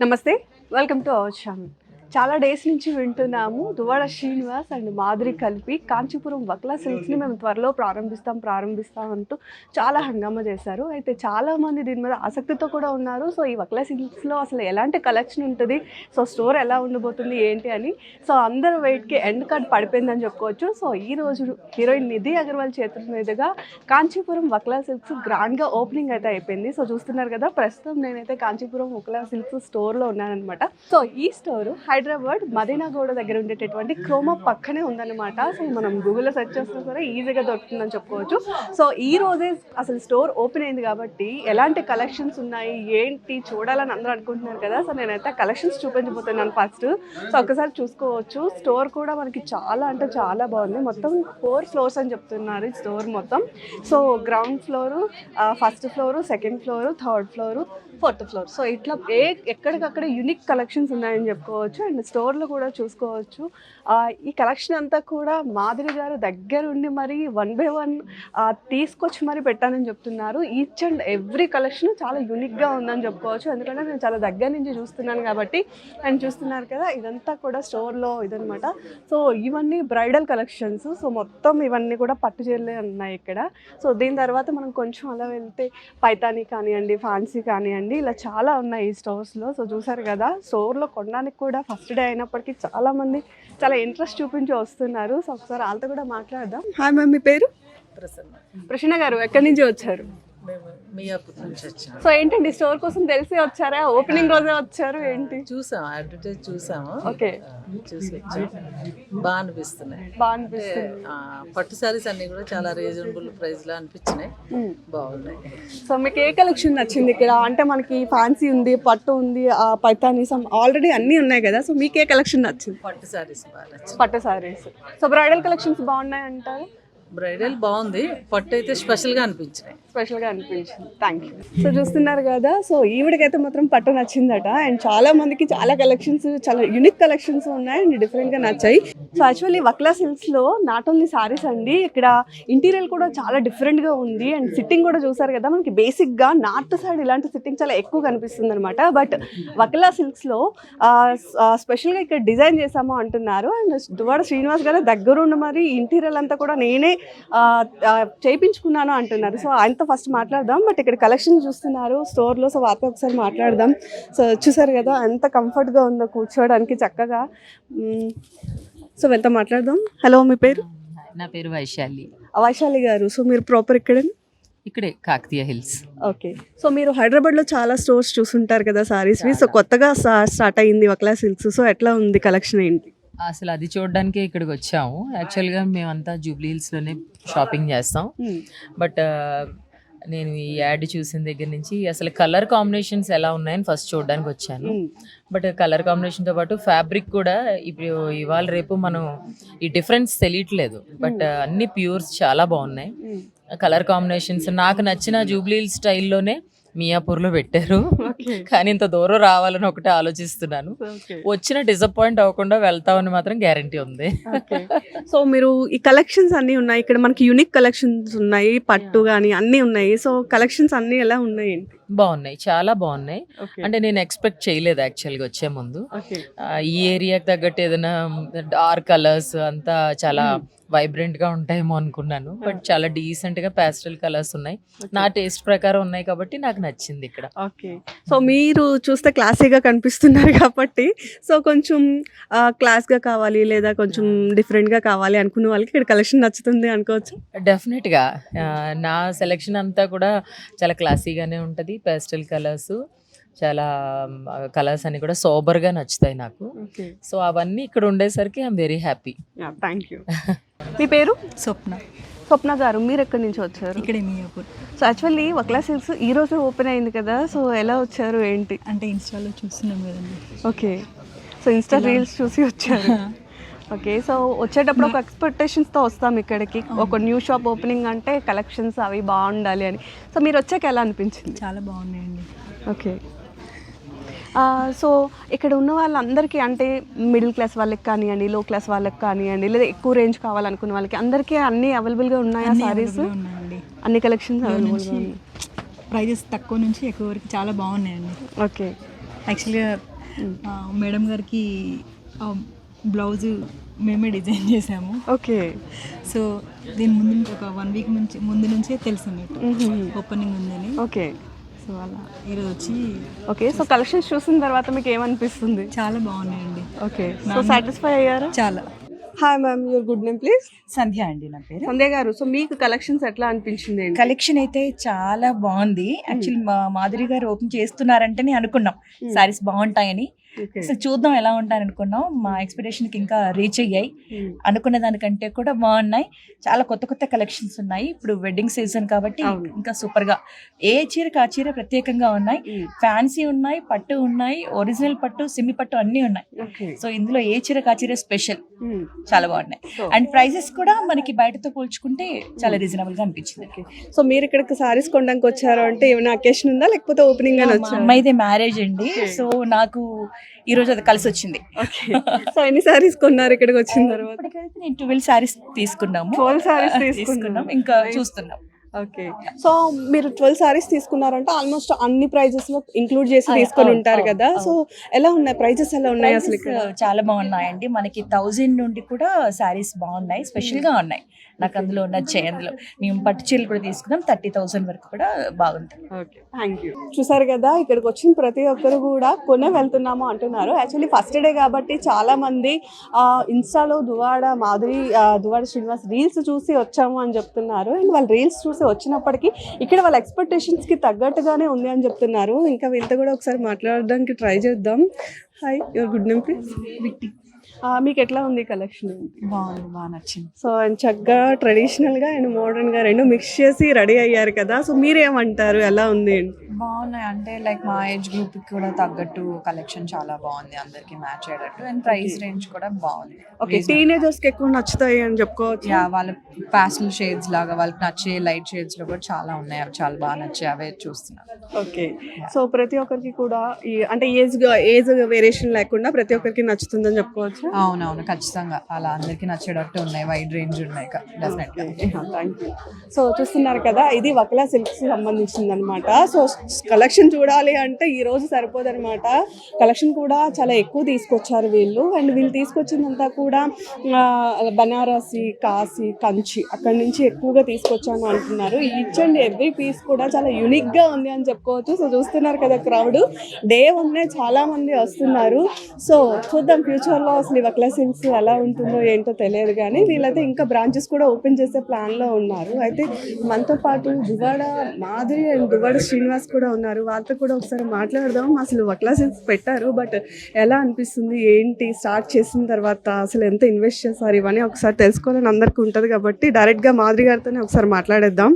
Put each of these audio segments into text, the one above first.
నమస్తే welcome to our channel చాలా days నుంచి వింటున్నాము. దువాడ శ్రీనివాస్ అండ్ మాధురి కలిపి కాంచీపురం వక్లా సిల్క్స్ని మేము త్వరలో ప్రారంభిస్తాం ప్రారంభిస్తాం అంటూ చాలా హంగామా చేశారు. అయితే చాలామంది దీని మీద ఆసక్తితో కూడా ఉన్నారు. సో ఈ వక్లా సిల్క్స్లో అసలు ఎలాంటి కలెక్షన్ ఉంటుంది? సో స్టోర్ ఎలా ఉండబోతుంది? ఏంటి అని. సో అందరు వెయిట్కి ఎండ్ కార్డ్ పడిపోయిందని చెప్పుకోవచ్చు. సో ఈ రోజు హీరోయిన్ నిధి అగర్వాల్ చేతుల మీదుగా కాంచీపురం వక్లా సిల్క్స్ గ్రాండ్గా ఓపెనింగ్ అయితే అయిపోయింది. సో చూస్తున్నారు కదా ప్రస్తుతం నేనైతే కాంచీపురం వక్లా సిల్క్స్ స్టోర్లో ఉన్నానన్నమాట. సో ఈ స్టోర్ హైదరాబాద్ మదీనాగూడ దగ్గర ఉండేటటువంటి క్రోమా పక్కనే ఉందన్నమాట. సో మనం గూగుల్లో సెర్చ్ చేసినా కూడా ఈజీగా దొరుకుతుందని చెప్పుకోవచ్చు. సో ఈ రోజే అసలు స్టోర్ ఓపెన్ అయింది కాబట్టి ఎలాంటి కలెక్షన్స్ ఉన్నాయి ఏంటి చూడాలని అందరూ అనుకుంటున్నారు కదా. సో నేనైతే కలెక్షన్స్ చూపించబోతున్నాను ఫస్ట్ సో ఒకసారి చూసుకోవచ్చు. స్టోర్ కూడా మనకి చాలా అంటే చాలా బాగుంది. మొత్తం ఫోర్ ఫ్లోర్స్ అని చెప్తున్నారు స్టోర్ మొత్తం. So ground floor first floor second floor third floor fourth floor so ఇట్లా ఏ ఎక్కడికక్కడ యునిక్ కలెక్షన్స్ ఉన్నాయని చెప్పుకోవచ్చు. అండ్ స్టోర్లో కూడా చూసుకోవచ్చు. ఈ కలెక్షన్ అంతా కూడా మాధురి గారు దగ్గరుండి మరి వన్ బై వన్ తీసుకొచ్చి మరి పెట్టానని చెప్తున్నారు. ఈచ్ అండ్ ఎవ్రీ కలెక్షన్ చాలా యూనిక్గా ఉందని చెప్పుకోవచ్చు. ఎందుకంటే నేను చాలా దగ్గర నుంచి చూస్తున్నాను కాబట్టి అండ్ చూస్తున్నారు కదా ఇదంతా కూడా స్టోర్లో ఇదనమాట సో ఇవన్నీ బ్రైడల్ కలెక్షన్స్. సో మొత్తం ఇవన్నీ కూడా పట్టు చీరలే ఉన్నాయి ఇక్కడ. సో దీని తర్వాత మనం కొంచెం అలా వెళ్తే పైతాని కానివ్వండి ఫ్యాన్సీ కానివ్వండి ఇలా చాలా ఉన్నాయి ఈ స్టోర్స్లో. సో చూసారు కదా స్టోర్లో కొనడానికి కూడా ఫస్ట్ డే అయినప్పటికీ చాలా మంది చాలా ఇంట్రెస్ట్ చూపించి వస్తున్నారు. సో ఒకసారి వాళ్ళతో కూడా మాట్లాడదాం. హాయ్ మ్యామ్ మీ పేరు? ప్రసన్న. ప్రసన్న గారు ఎక్కడి నుంచి వచ్చారు? మేము మియాపూర్ నుంచి వచ్చాం సో ఏంటండి స్టోర్ కోసం తెలిసి వచ్చారా? ఓపెనింగ్ రోజే వచ్చారు ఏంటి? చూసాం అడ్వర్టైజ్ చూసాము. ఓకే. చూసి బాగా అనిపిస్తున్నాయి. బాగా అనిపిస్తుంది. ఆ, పట్టు సారీస్ అన్ని కూడా చాలా రీజనబుల్ ప్రైస్లో అనిపించినాయి. బాగున్నాయి. సో మీకు ఏ కలెక్షన్ నచ్చింది ఇక్కడ? అంటే మనకి ఫ్యాన్సీ ఉంది పట్టు ఉంది ఆ పైతాని సమ్ ఆల్రెడీ అన్నీ ఉన్నాయి కదా సో మీకు ఏ కలెక్షన్ నచ్చింది? పట్టు సారీస్ బాగా నచ్చింది. పట్టు సారీస్. సో బ్రైడల్ కలెక్షన్స్ బాగున్నాయి అంటారు బ్రైడల్ బాగుంది. పట్టు అయితే స్పెషల్గా అనిపించినాయి స్పెషల్గా అనిపించింది. థ్యాంక్ యూ సో చూస్తున్నారు కదా. సో ఈవిడకైతే మాత్రం పట్టు నచ్చిందట. అండ్ చాలా మందికి చాలా కలెక్షన్స్ చాలా యూనిక్ కలెక్షన్స్ ఉన్నాయి అండ్ డిఫరెంట్గా నచ్చాయి. సో యాక్చువల్లీ వక్లా సిల్క్స్లో నాట్ ఓన్లీ సారీస్ అండి ఇక్కడ ఇంటీరియర్ కూడా చాలా డిఫరెంట్గా ఉంది. అండ్ సిట్టింగ్ కూడా చూసారు కదా మనకి బేసిక్గా నార్త్ సైడ్ ఇలాంటి సిట్టింగ్ చాలా ఎక్కువ కనిపిస్తుంది అనమాట బట్ వక్లా సిల్క్స్లో స్పెషల్గా ఇక్కడ డిజైన్ చేసాము అంటున్నారు. అండ్ దువాడ శ్రీనివాస్ గారు దగ్గరుండి మరి ఇంటీరియర్ అంతా కూడా నేనే చేయించుకున్నాను అంటున్నారు. సో ఆయనతో ఫస్ట్ మాట్లాడదాం. బట్ ఇక్కడ కలెక్షన్ చూస్తున్నారు. స్టోర్లో సో వారితో ఒకసారి మాట్లాడదాం. సో చూసారు కదా ఎంత కంఫర్ట్గా ఉందో కూర్చోవడానికి చక్కగా. సో వెళ్తా మాట్లాడదాం. హలో మీ పేరు? నా పేరు వైశాలి. వైశాలి గారు. సో మీరు ప్రాపర్ ఇక్కడ ఇక్కడే కాకతీయ హిల్స్. ఓకే. సో మీరు హైదరాబాద్లో చాలా స్టోర్స్ చూసుంటారు కదా సారీస్వి సో కొత్తగా స్టార్ట్ అయ్యింది వక్లా సిల్క్స్. సో ఎట్లా ఉంది కలెక్షన్ ఏంటి? అసలు అది చూడడానికే ఇక్కడికి వచ్చాము. యాక్చువల్గా మేమంతా జూబ్లీ హిల్స్లోనే షాపింగ్ చేస్తాం. బట్ నేను ఈ యాడ్ చూసిన దగ్గర నుంచి అసలు కలర్ కాంబినేషన్స్ ఎలా ఉన్నాయని ఫస్ట్ చూడడానికి వచ్చాను. బట్ కలర్ కాంబినేషన్తో పాటు ఫ్యాబ్రిక్ కూడా ఇప్పుడు ఇవాళ రేపు మనం ఈ డిఫరెన్స్ తెలియట్లేదు. బట్ అన్ని ప్యూర్స్ చాలా బాగున్నాయి. కలర్ కాంబినేషన్స్ నాకు నచ్చిన జూబ్లీ హిల్స్ స్టైల్లోనే మియాపూర్లో పెట్టారు. కానీ ఇంత దూరం రావాలని ఒకటి ఆలోచిస్తున్నాను. వచ్చిన డిసప్పాయింట్ అవ్వకుండా వెళ్తామని మాత్రం గ్యారంటీ ఉంది. సో మీరు ఈ కలెక్షన్స్ అన్నీ ఉన్నాయి. ఇక్కడ మనకి యూనిక్ కలెక్షన్స్ ఉన్నాయి. పట్టు కానీ అన్నీ ఉన్నాయి. సో కలెక్షన్స్ అన్నీ ఎలా ఉన్నాయి? బాగున్నాయి. చాలా బాగున్నాయి. అంటే నేను ఎక్స్పెక్ట్ చేయలేదు యాక్చువల్గా వచ్చే ముందు. ఈ ఏరియాకి తగ్గట్టు ఏదైనా డార్క్ కలర్స్ అంతా చాలా వైబ్రెంట్గా ఉంటాయేమో అనుకున్నాను. బట్ చాలా డీసెంట్గా ప్యాస్టల్ కలర్స్ ఉన్నాయి. నా టేస్ట్ ప్రకారం ఉన్నాయి కాబట్టి నాకు నచ్చింది ఇక్కడ. ఓకే. సో మీరు చూస్తే క్లాసీగా కనిపిస్తున్నారు కాబట్టి సో కొంచెం ఆ, క్లాస్గా కావాలి లేదా కొంచెం డిఫరెంట్గా కావాలి అనుకున్న వాళ్ళకి ఇక్కడ కలెక్షన్ నచ్చుతుంది అనుకోవచ్చు. డెఫినెట్గా ఆ, నా సెలెక్షన్ అంతా కూడా చాలా క్లాసీగానే ఉంటది. పేస్టల్ కలర్స్ చాలా కలర్స్ అన్ని కూడా సోబర్గా నచ్చుతాయి నాకు. సో అవన్నీ ఇక్కడ ఉండేసరికి I'm very happy thank you మీ పేరు? స్వప్న. స్వప్న గారు మీరు ఎక్కడి నుంచి వచ్చారు? ఇక్కడే Miyapur. So actually Vakla silks ఈ రోజే ఓపెన్ అయింది కదా సో ఎలా వచ్చారు ఏంటి? అంటే ఇన్స్టాలో చూస్తున్నాం కదండి. ఓకే. సో ఇన్స్టా రీల్స్ చూసి వచ్చారు. ఓకే సో వచ్చేటప్పుడు ఒక ఎక్స్పెక్టేషన్స్తో వస్తాం ఇక్కడికి. ఒక న్యూ షాప్ ఓపెనింగ్ అంటే కలెక్షన్స్ అవి బాగుండాలి అని. సో మీరు వచ్చాక ఎలా అనిపించింది? చాలా బాగున్నాయండి. ఓకే సో ఇక్కడ ఉన్న వాళ్ళందరికీ అంటే మిడిల్ క్లాస్ వాళ్ళకి కానివ్వండి లో క్లాస్ వాళ్ళకి కానివ్వండి లేదా ఎక్కువ రేంజ్ కావాలనుకున్న వాళ్ళకి అందరికీ అన్నీ అవైలబుల్గా ఉన్నాయా సారీస్ అన్ని కలెక్షన్స్ అవైలబుల్గా ప్రైజెస్ తక్కువ నుంచి ఎక్కువ వరకు చాలా బాగున్నాయండి. ఓకే యాక్చువల్గా మేడం గారికి బ్లౌజ్ మేమే డిజైన్ చేసాము. ఓకే. సో దీని ముందు నుంచి ఒక వన్ వీక్ నుంచి ముందు నుంచే తెలుసు మీకు. ఓపెనింగ్ ఉందని. ఓకే. సో అలా ఈరోజు వచ్చి ఓకే సో కలెక్షన్స్ చూసిన తర్వాత మీకు ఏమనిపిస్తుంది? చాలా బాగున్నాయండి. ఓకే. సో సాటిస్ఫై అయ్యారా? చాలా. Hi ma'am your good name please Sandhya అండి నా పేరు. సంధ్య గారు సో మీకు కలెక్షన్స్ ఎట్లా అనిపించింది? కలెక్షన్ అయితే చాలా బాగుంది. యాక్చువల్లీ మా మాధురి గారు ఓపెన్ చేస్తున్నారంటేనే అనుకున్నాం. సారీస్ బాగుంటాయని. Okay. అసలు చూద్దాం ఎలా ఉంటాయని అనుకున్నాం మా expectation కి ఇంకా రీచ్ అయ్యాయి. Hmm. అనుకున్న దానికంటే కూడా బాగున్నాయి. చాలా కొత్త కొత్త కలెక్షన్స్ ఉన్నాయి. ఇప్పుడు వెడ్డింగ్ సీజన్ కాబట్టి. ఇంకా సూపర్గా ఏ చీరకు ఆ చీర ప్రత్యేకంగా ఉన్నాయి. Hmm. ఫ్యాన్సీ ఉన్నాయి పట్టు ఉన్నాయి ఒరిజినల్ పట్టు సిమి పట్టు అన్నీ ఉన్నాయి. సో ఇందులో ఏ చీరకు ఆ చీర స్పెషల్ Hmm. చాలా బాగున్నాయి. అండ్ ప్రైజెస్ కూడా మనకి బయటతో పోల్చుకుంటే చాలా రీజనబుల్గా అనిపించింది. సో మీరు ఇక్కడికి సారీస్ కొనడానికి వచ్చారు అంటే ఏమైనా అకేషన్ ఉందా? లేకపోతే ఓపెనింగ్ అని వచ్చారు? అమ్మాయిదే మ్యారేజ్ అండి. సో నాకు ఈ రోజు అది కలిసి వచ్చింది సో ఎన్ని సారీస్ కొన్నారు ఇక్కడికి వచ్చిన తర్వాత? నేను ట్వెల్వ్ సారీస్ తీసుకున్నాము. 12 sarees తీసుకున్నాం. ఇంకా. చూస్తున్నాం. ఓకే. సో మీరు ట్వెల్వ్ సారీస్ తీసుకున్నారంటే ఆల్మోస్ట్ అన్ని ప్రైజెస్లో ఇంక్లూడ్ చేసి తీసుకొని ఉంటారు కదా. సో ఎలా ఉన్నాయి? ప్రైజెస్ ఎలా ఉన్నాయి అసలు చాలా బాగున్నాయండి. మనకి థౌజండ్ నుండి కూడా సారీస్ బాగున్నాయి. స్పెషల్గా ఉన్నాయి. నాకు అందులో నచ్చాయి అందులో మేము పట్టు చీరలు కూడా తీసుకున్నాం థర్టీ థౌసండ్ వరకు కూడా బాగుంది ఓకే థ్యాంక్ యూ చూసారు కదా ఇక్కడికి వచ్చిన ప్రతి ఒక్కరు కూడా కొనే వెళ్తున్నాము అంటున్నారు. యాక్చువల్లీ ఫస్ట్ డే కాబట్టి చాలా మంది ఇన్స్టాలో దువాడ మాధురి దువాడ శ్రీనివాస్ రీల్స్ చూసి వచ్చాము అని చెప్తున్నారు. అండ్ వాళ్ళు రీల్స్ చూసి వచ్చినప్పటికీ ఇక్కడ వాళ్ళ ఎక్స్పెక్టేషన్స్కి తగ్గట్టుగానే ఉంది అని చెప్తున్నారు. ఇంకా వీళ్ళతో కూడా ఒకసారి మాట్లాడడానికి ట్రై చేద్దాం. Hi your good name please మీకు ఎట్లా ఉంది కలెక్షన్ బాగుంది బాగా నచ్చింది. సో అండ్ చక్కగా ట్రెడిషనల్గా అండ్ మోడర్న్గా రెండు మిక్స్ చేసి రెడీ అయ్యారు కదా. సో మీరేమంటారు? ఎలా ఉంది? బాగున్నాయి. అంటే లైక్ మా ఏజ్ గ్రూప్ కూడా తగ్గట్టు కలెక్షన్ చాలా బాగుంది. అందరికి మ్యాచ్ అయ్యేటట్టు. అండ్ ప్రైస్ రేంజ్ కూడా బాగుంది. ఓకే టీనేజర్స్కి ఎక్కువ నచ్చుతాయి అని చెప్పుకోవచ్చు? యా వాళ్ళ ప్యాస్టల్ షేడ్స్ లాగా వాళ్ళకి నచ్చే లైట్ షేడ్స్లో కూడా చాలా ఉన్నాయి. అవి చాలా బాగా నచ్చాయి. అవే చూస్తున్నాను. ఓకే సో ప్రతి ఒక్కరికి కూడా ఈ అంటే ఏజ్ ఏజ్ వేరియేషన్ లేకుండా ప్రతి ఒక్కరికి నచ్చుతుందని చెప్పుకోవచ్చు? అవునవును ఖచ్చితంగా. అలా అందరికి నచ్చేటట్టు ఉన్నాయి వైడ్ రేంజ్ ఉన్నాయి థ్యాంక్ యూ సో చూస్తున్నారు కదా ఇది వకలా సిల్క్స్ సంబంధించింది అనమాట సో కలెక్షన్ చూడాలి అంటే ఈ రోజు సరిపోదు అనమాట కలెక్షన్ కూడా చాలా ఎక్కువ తీసుకొచ్చారు వీళ్ళు. అండ్ వీళ్ళు తీసుకొచ్చిందంతా కూడా బనారసి కాశీ కంచి అక్కడి నుంచి ఎక్కువగా తీసుకొచ్చాను అంటున్నారు. ఈచ్ అండ్ ఎవ్రీ పీస్ కూడా చాలా యూనిక్గా ఉంది అని చెప్పుకోవచ్చు. సో చూస్తున్నారు కదా క్రౌడ్ డే వన్నే చాలా మంది వస్తున్నారు. సో చూద్దాం ఫ్యూచర్లో అసలు ఈ వక్లా ఎలా ఉంటుందో ఏంటో తెలియదు కానీ వీళ్ళైతే ఇంకా బ్రాంచెస్ కూడా ఓపెన్ చేసే ప్లాన్లో ఉన్నారు. అయితే మనతో పాటు దువాడ మాధురి అండ్ దువాడ శ్రీనివాస్ కూడా ఉన్నారు. వాళ్ళతో కూడా ఒకసారి మాట్లాడదాం. అసలు వక్లా సిల్క్స్ పెట్టారు బట్ ఎలా అనిపిస్తుంది? ఏంటి? స్టార్ట్ చేసిన తర్వాత అసలు ఎంత ఇన్వెస్ట్ చేస్తారు ఇవన్నీ ఒకసారి తెలుసుకోవాలని అందరికీ ఉంటుంది కాబట్టి డైరెక్ట్గా మాధురి గారితోనే ఒకసారి మాట్లాడేద్దాం.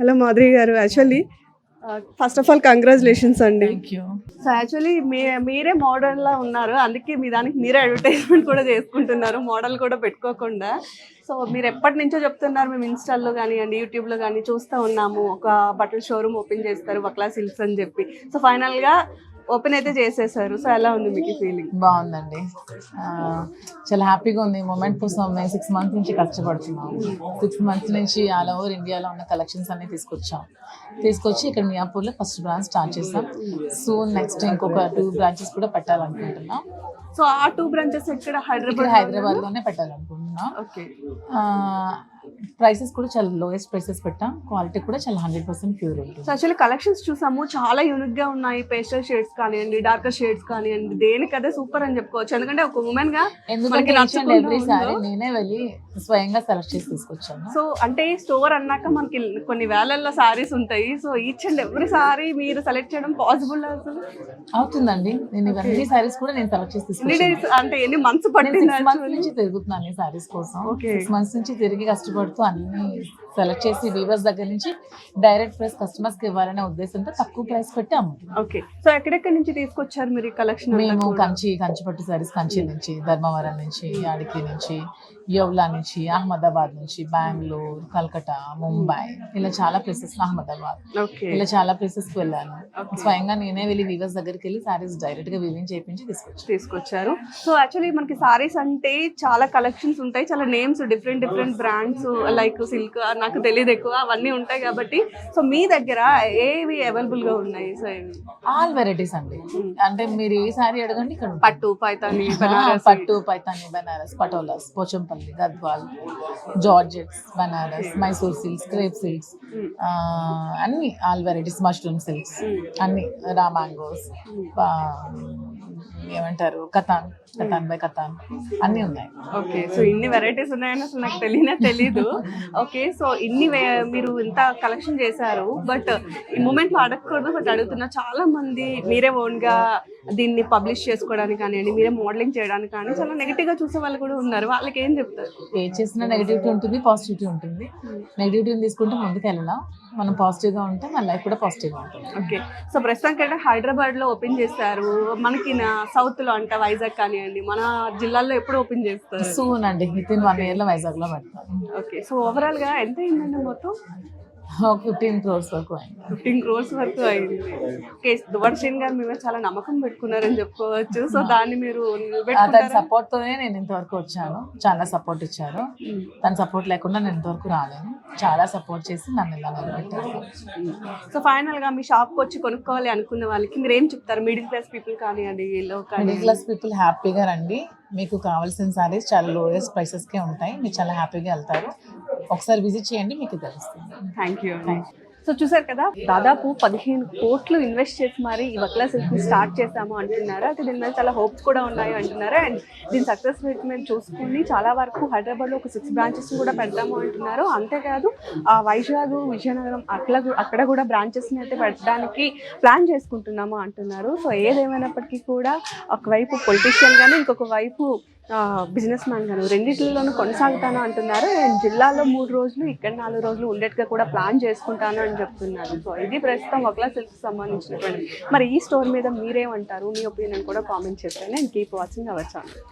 హలో మాధురి గారు actually first of all congratulations అండి. సో యాక్చువల్లీ మీ మీరే మోడల్ లా ఉన్నారు. అందుకే మీ దానికి మీరే అడ్వర్టైజ్మెంట్ కూడా చేసుకుంటున్నారు. మోడల్ కూడా పెట్టుకోకుండా. సో మీరు ఎప్పటి నుంచో చెప్తున్నారు మేము ఇన్స్టాల్లో కానివ్వండి యూట్యూబ్లో కానీ చూస్తూ ఉన్నాము. ఒక బట్టల షోరూమ్ ఓపెన్ చేస్తారు బక్లా సిల్క్స్ అని చెప్పి. సో ఫైనల్గా ఓపెన్ అయితే చేసేసారు. సో ఎలా ఉంది మీకు ఫీలింగ్ బాగుందండి. చాలా హ్యాపీగా ఉంది. మూమెంట్ కోసం మేము సిక్స్ మంత్స్ నుంచి కష్టపడుతున్నాం సిక్స్ మంత్స్ నుంచి ఆల్ ఓవర్ ఇండియాలో ఉన్న కలెక్షన్స్ అన్ని తీసుకొచ్చాం. తీసుకొచ్చి ఇక్కడ మియాపూర్లో ఫస్ట్ బ్రాంచ్ స్టార్ట్ చేస్తాం సో నెక్స్ట్ ఇంకొక టూ బ్రాంచెస్ కూడా పెట్టాలనుకుంటున్నాం. సో ఆ టూ బ్రాంచెస్ ఇక్కడ ఇక్కడ హైదరాబాద్ హైదరాబాద్లోనే పెట్టాలనుకుంటున్నాం. ఓకే. ప్రైసెస్ కూడా చాలా లోయెస్ట్ ప్రైసెస్ పెట్టాం. క్వాలిటీ కూడా చాలా హండ్రెడ్ పర్సెంట్ ప్యూర్ ఉంటుంది. సో యాక్చువల్లీ కలెక్షన్స్ చూసాము. చాలా యూనిక్గా ఉన్నాయి. పేస్టల్ షేడ్స్ కానివ్వండి డార్కర్ షేడ్స్ కానివ్వండి. దేనికదే సూపర్ అని చెప్పుకోవచ్చు. ఎందుకంటే ఒక ఉమెన్గా ఎందుకంటే ఎవ్రీ సారీ. నేనే వెళ్ళి స్వయంగా సెలెక్ట్ చేసి తీసుకొచ్చాను. సో అంటే స్టోర్ అన్నాక మనకి కొన్ని వేలల్లో సారీస్ ఉంటాయి. So each and every saree మీరు సెలెక్ట్ చేయడం పాసిబుల్ అసలు? అవుతుందండి. నేను ఇవన్నీ సారీస్ కూడా నేను సెలెక్ట్ చేసి డేస్ అంటే ఎన్ని మంత్స్ పట్టింది మంత్స్ నుంచి తిరుగుతున్నాను సారీస్ కోసం. సిక్స్ మంత్స్ నుంచి తిరిగి కష్టపడుతూ అన్ని సెలెక్ట్ చేసి వీవర్స్ దగ్గర నుంచి డైరెక్ట్ ప్రైస్ కస్టమర్స్కి ఇవ్వాలనే ఉద్దేశంతో తక్కువ ప్రైస్ పెట్టి అమ్ముతున్నాం. ఓకే సో ఎక్కడెక్కడి నుంచి తీసుకొచ్చారు మీరు కలెక్షన్ మేము కంచి కంచిపట్టు సారీస్ కంచి నుంచి ధర్మవరం నుంచి యాడికి నుంచి యవ్లా నుంచి అహ్మదాబాద్ నుంచి బెంగళూరు కల్కటా ముంబై ఇలా చాలా ప్లేసెస్ అహ్మదాబాద్. ఇలా చాలా ప్లేసెస్కి వెళ్ళాను. స్వయంగా నేనే వెళ్ళి వీవర్స్ దగ్గరికి వెళ్ళి సారీస్ డైరెక్ట్గా వీవింగ్ చేయించి తీసుకొచ్చాను. తీసుకొచ్చారు. సో యాక్చువల్లీ మనకి సారీస్ అంటే చాలా కలెక్షన్స్ ఉంటాయి. చాలా names different different brands like silk నాకు తెలియదు ఎక్కువ అవన్నీ ఉంటాయి కాబట్టి. సో మీ దగ్గర ఏవి అవైలబుల్గా ఉన్నాయి? సో ఇవి ఆల్ వెరైటీస్ అండి. అంటే మీరు ఏ సారీ అడగండి ఇక్కడ. పట్టు పైతాని బనారసి. పట్టు Paithani Banaras Patolas Pochampally Gadwal georgettes Banaras Mysore silks crepe silks అన్ని ఆల్ వెరైటీస్ మష్రూమ్ సిల్క్స్ అన్ని రామాంగోస్ ఏమంటారు? కథాన్. కథాన్ బై కథాన్. అన్ని ఉన్నాయి. ఓకే సో ఇన్ని వెరైటీస్ ఉన్నాయని అసలు నాకు తెలియనే తెలీదు. ఓకే సో ఇన్ని మీరు ఇంత కలెక్షన్ చేశారు బట్ ఈ మూమెంట్లో అడగకూడదు బట్ అడుగుతున్నా చాలా మంది మీరే ఓన్గా దీన్ని పబ్లిష్ చేసుకోవడానికి కానివ్వండి మీరే మోడలింగ్ చేయడానికి కానీ చాలా నెగిటివ్గా చూసే వాళ్ళు కూడా ఉన్నారు. వాళ్ళకి ఏం చెప్తారు? ఏ చేసినా నెగిటివిటీ ఉంటుంది పాజిటివిటీ ఉంటుంది. నెగిటివిటీని తీసుకుంటే ముందుకు వెళ్ళాం మనం పాజిటివ్గా ఉంటే మన లైఫ్ కూడా పాజిటివ్గా ఉంటుంది. ఓకే సో ప్రస్తుతానికి హైదరాబాద్లో ఓపెన్ చేస్తారు మనకి సౌత్లో అంటే వైజాగ్ కానివ్వండి మన జిల్లాల్లో ఎప్పుడు ఓపెన్ చేస్తారు? సూన్ అండి. విత్ ఇన్ వన్ ఇయర్లో వైజాగ్లో పెడతాం ఓకే సో ఓవరాల్గా ఎంత అయిందండి మొత్తం? ఫిఫ్టీన్ క్రోర్స్ వరకు అయింది. ఫిఫ్టీన్ క్రోర్స్ వరకు అయింది. ఓకే దువర్షిన్ గారు మీద చాలా నమ్మకం పెట్టుకున్నారని చెప్పుకోవచ్చు. సో దాన్ని మీరు తన నిలబెట్టుకుంటారా సపోర్ట్ తోనే నేను ఇంతవరకు వచ్చాను. చాలా సపోర్ట్ ఇచ్చారు. తన సపోర్ట్ లేకుండా నేను ఇంతవరకు రాలేను చాలా సపోర్ట్ చేసి నన్ను ఇలా నిలబెట్టారు. సో ఫైనల్గా మీ షాప్ వచ్చి కొనుక్కోవాలి అనుకున్న వాళ్ళకి మీరు ఏం చెప్తారు? మిడిల్ క్లాస్ పీపుల్ కానివ్వండి కానీ మిడిల్ క్లాస్ పీపుల్ హ్యాపీగా రండి. మీకు కావాల్సిన సారీస్ చాలా లోయెస్ట్ ప్రైసెస్కే ఉంటాయి. మీరు చాలా హ్యాపీగా వెళ్తారు. ఒకసారి విజిట్ చేయండి మీకు తెలుస్తుంది. థ్యాంక్ యూ సో చూసారు కదా దాదాపు పదిహేను కోట్లు ఇన్వెస్ట్ చేసి మరి ఈ వక్లా సిల్క్ స్టార్ట్ చేసాము అంటున్నారు. అయితే దీని మీద చాలా హోప్స్ కూడా ఉన్నాయి అంటున్నారు. అండ్ దీని సక్సెస్ రేట్ మేము చూసుకుని చాలా వరకు హైదరాబాద్లో ఒక సిక్స్ బ్రాంచెస్ కూడా పెడతాము అంటున్నారు. అంతేకాదు ఆ వైజాగ్ విజయనగరం అట్లా అక్కడ కూడా బ్రాంచెస్ని అయితే పెట్టడానికి ప్లాన్ చేసుకుంటున్నాము అంటున్నారు. సో ఏదేమైనప్పటికీ కూడా ఒకవైపు పొలిటీషియన్ కానీ ఇంకొక వైపు బిజినెస్ మ్యాన్ గాను రెండింటిలోనూ కొనసాగుతాను అంటున్నారు. నేను జిల్లాలో మూడు రోజులు ఇక్కడ నాలుగు రోజులు ఉండేట్టుగా కూడా ప్లాన్ చేసుకుంటాను అని చెప్తున్నారు. సో ఇది ప్రస్తుతం ఒకలా సిల్క్ సంబంధించినటువంటి మరి ఈ స్టోర్ మీద మీరేమంటారు? మీ ఒపీనియన్ కూడా కామెంట్ చేస్తాను నేను కీప్ వాచింగ్ అవర్ ఛానల్.